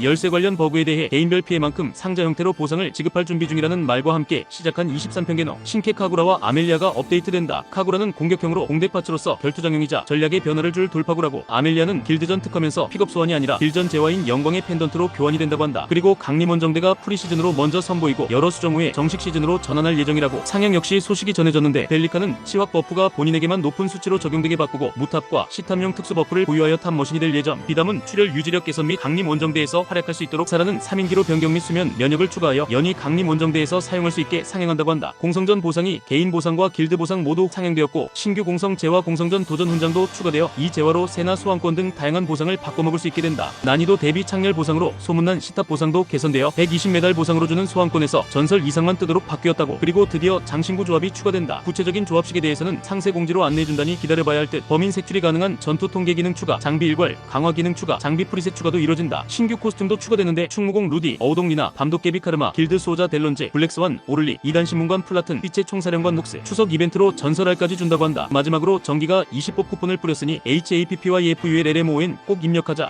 열쇠 관련 버그에 대해 개인별 피해만큼 상자 형태로 보상을 지급할 준비 중이라는 말과 함께 시작한 23편 개너 신캐 카구라와 아멜리아가 업데이트된다. 카구라는 공격형으로 공대 파츠로서 결투장용이자 전략의 변화를 줄 돌파구라고 아멜리아는 길드전 특허면서 픽업 소환이 아니라 길전 재화인 영광의 펜던트로 교환이 된다고 한다. 그리고 강림 원정대가 프리시즌으로 먼저 선보이고 여러 수정 후에 정식 시즌으로 전환할 예정이라고 상향 역시 소식이 전해졌는데 벨리카는 치확 버프가 본인에게만 높은 수치로 적용되게 바꾸고 무탑과 시탐용 특수 버프를 보유하여 탑머신이 될 예정 비담은 출혈 유지력 개선 및 강림 원정대에서 활약할 수 있도록 사라는 3인기로 변경 및 수면 면역을 추가하여 연이 강림 원정대에서 사용할 수 있게 상향한다고 한다. 공성전 보상이 개인 보상과 길드 보상 모두 상향되었고 신규 공성 재화 공성전 도전 훈장도 추가되어 이 재화로 세나 소환권 등 다양한 보상을 바꿔먹을 수 있게 된다. 난이도 대비 창렬 보상으로 소문난 시탑 보상도 개선되어 120메달 보상으로 주는 소환권에서 전설 이상만 뜨도록 바뀌었다고 그리고 드디어 장신구 조합이 추가된다. 구체적인 조합식에 대해서는 상세 공지로 안내해준다니 기다려봐야 할 듯. 범인 색출이 가능한 전투 통계 기능 추가 장비 일괄 강화 기능 추가 장비 프리셋 추가도 이뤄진다. 신규 코스 튬도 추가되는데 충무공 루디 어우동 리나 밤도깨비 카르마 길드 소자 델론제 블랙스완 오를리 이단 신문관 플라튼 빛의 총사령관 녹스 추석 이벤트로 전설알까지 준다고 한다. 마지막으로 정기가 20법 쿠폰을 뿌렸으니 HAPP와 EFUL LMON 꼭 입력하자